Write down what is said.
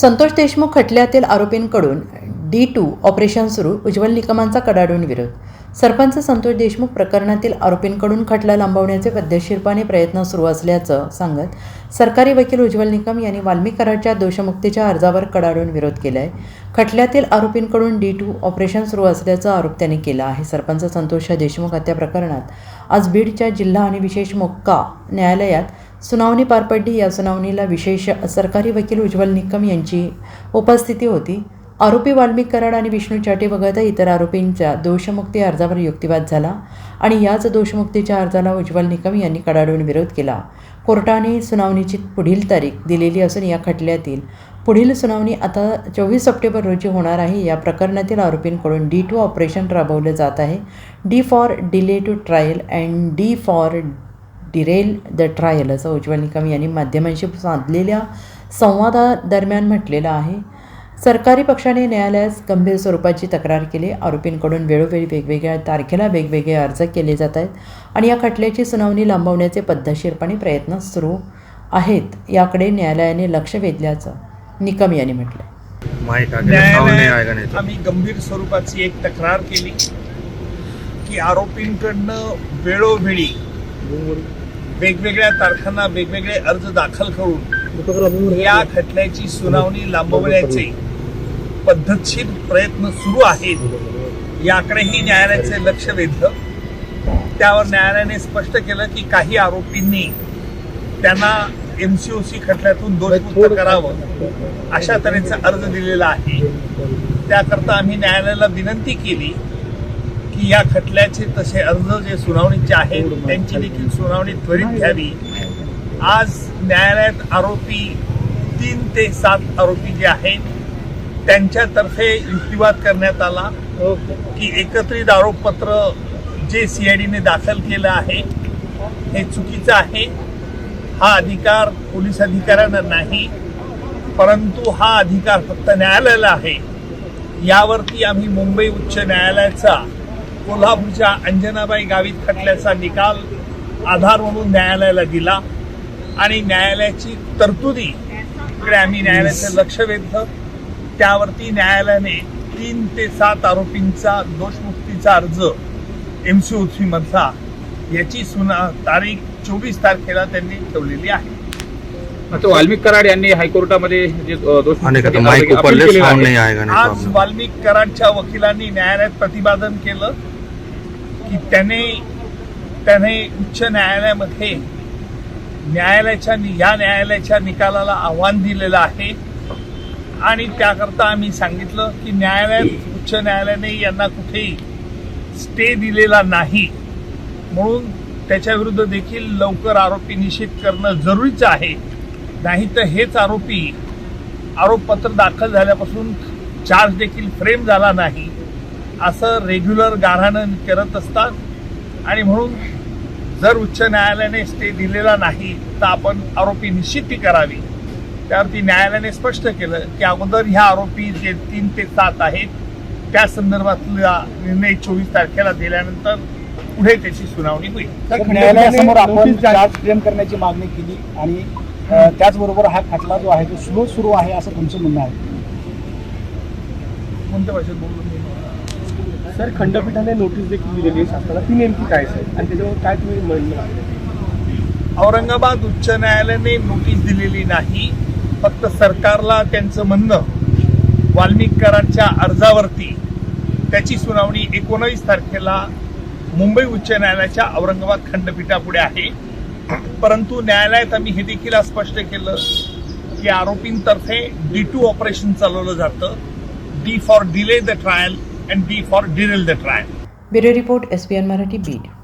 संतोष देशमुख खटल्यातील आरोपींकडून D two operation सुरू उज्ज्वल निकमांचा कडाडून विरोध. सरपंच संतोष देशमुख प्रकरणातील आरोपींकडून खटला लांबवण्याचे पद्धतशीरपणे प्रयत्न सुरू असल्याचं सांगत सरकारी वकील उज्ज्वल निकम यांनी वाल्मिकराच्या दोषमुक्तीच्या अर्जावर कडाडून विरोध केला आहे खटल्यातील आरोपींकडून डी टू ऑपरेशन सुरू असल्याचा आरोप त्यांनी केला आहे. सरपंच संतोष देशमुख हत्या प्रकरणात आज बीडच्या जिल्हा आणि विशेष मोक्का न्यायालयात सुनावणी पार पडली. या सुनावणीला विशेष सरकारी वकील उज्ज्वल निकम यांची उपस्थिती होती. आरोपी वाल्मिक कराड आणि विष्णू चाटे वगळता इतर आरोपींच्या दोषमुक्ती अर्जावर युक्तिवाद झाला आणि याच दोषमुक्तीच्या अर्जाला उज्ज्वल निकम यांनी कडाडून विरोध केला. कोर्टाने सुनावणीची पुढील तारीख दिलेली असून या खटल्यातील पुढील सुनावणी आता चोवीस सप्टेंबर रोजी होणार आहे. या प्रकरणातील आरोपींकडून डी टू ऑपरेशन राबवलं जात आहे. D for delay to trial and D for derail the trial असं उज्ज्वल निकम यांनी माध्यमांशी साधलेल्या संवादादरम्यान म्हटलेलं आहे. सरकारी पक्षाने न्यायालयास गंभीर स्वरूपाची तक्रार केली. आरोपींकडून वेळोवेळी वेगवेगळ्या तारखेला वेगवेगळे अर्ज केले जात आहेत आणि या खटल्याची सुनावणी लांबवण्याचे पद्धतशीरपणे प्रयत्न सुरू आहेत. याकडे न्यायालयाने लक्ष वेधल्याचं निकम यांनी म्हटलं न्यायालयात आम्ही गंभीर स्वरूपाची एक तक्रार केली की आरोपींकडनं वेळोवेळी वेगवेगळ्या तारखांना वेगवेगळे अर्ज दाखल करून या खटल्याची सुनावणी लांबवण्याचे पद्धतशीर प्रयत्न सुरू आहेत याकडेही न्यायालयाचे लक्ष वेधलं. त्यावर न्यायालयाने स्पष्ट केलं की काही आरोपींनी त्यांना एन सी ओ सी खटल्यातून दोषमुक्त करावं अशा तऱ्हेचा अर्ज दिलेला आहे. त्याकरता आम्ही न्यायालयाला विनंती केली की या खटल्याचे तसे अर्ज जे सुनावणीचे आहेत त्यांची देखील सुनावणी त्वरित घ्यावी. आज न्यायालयात आरोपी तीन ते सात आरोपी जे आहेत त्यांच्यातर्फे युक्तिवाद करण्यात आला. की एकत्रित आरोपपत्र जे सीआयडीने दाखल केलं आहे हे चुकीचं आहे. हा अधिकार पोलीस अधिकाऱ्यांना नाही परंतु हा अधिकार फक्त न्यायालयाला आहे. यावरती आम्ही मुंबई उच्च न्यायालयाचा कोल्हापूरच्या अंजनाबाई गावित खटल्याचा निकाल आधार म्हणून न्यायालयाला दिला. आणि न्यायालयाची तरतुदीकडे आम्ही न्यायालयाचं लक्ष वेधलं त्यावरती न्यायालयाने तीन ते सात आरोपींचा दोषमुक्तीचा अर्ज एमसीओसी मधला याची सुना तारीख चोवीस तारखेला त्यांनी ठेवलेली आहे. आता वाल्मिक कराड यांनी हायकोर्टामध्ये जे दोष आज वाल्मिक कराडच्या वकिलांनी न्यायालयात प्रतिपादन केलं. की त्याने त्याने उच्च न्यायालयामध्ये न्यायालयाच्या या न्यायालयाच्या निकालाला आव्हान दिलेलं आहे. आणि त्याकरता आम्ही सांगितलं की न्यायालयात उच्च न्यायालयाने यांना कुठेही स्टे दिलेला नाही. म्हणून त्याच्याविरुद्ध देखील लवकर आरोपी निश्चित करणं जरुरीचं आहे. नाही तर हेच आरोपी आरोपपत्र दाखल झाल्यापासून चार्ज देखील फ्रेम झाला नाही. असं रेग्युलर गाऱ्हाणं करत असतात. आणि म्हणून जर उच्च न्यायालयाने स्टे दिलेला नाही तर आपण आरोपी निश्चिती करावी. त्यावरती न्यायालयाने स्पष्ट केलं की अगोदर ह्या आरोपी जे तीन ते सात आहेत त्या संदर्भातला निर्णय चोवीस तारखेला दिल्यानंतर पुढे त्याची सुनावणी होईल. तर न्यायालयासमोर आपण चार्ज फ्रेम करण्याची मागणी केली आणि त्याचबरोबर हा खटला जो आहे तो स्लो सुरू आहे असं तुमचं म्हणणं आहे. कोणत्या भाषेत बोललो मी? सर खंडपीठाने नोटीस देखील दिलेली आहे शासनाला. ती नेमकी काय सर? आणि त्याच्यावर काय तुम्ही म्हणणं औरंगाबाद उच्च न्यायालयाने नोटीस दिलेली नाही. फक्त सरकारला त्यांचं म्हणणं वाल्मिक कराडच्या अर्जावरती. त्याची सुनावणी एकोणावीस तारखेला मुंबई उच्च न्यायालयाच्या औरंगाबाद खंडपीठापुढे आहे. परंतु न्यायालयात आम्ही हे देखील स्पष्ट केलं की आरोपींतर्फे डी टू ऑपरेशन चालवलं जातं. D for delay the trial and B for derail the trial. Bureau Report SBN Marathi Beat.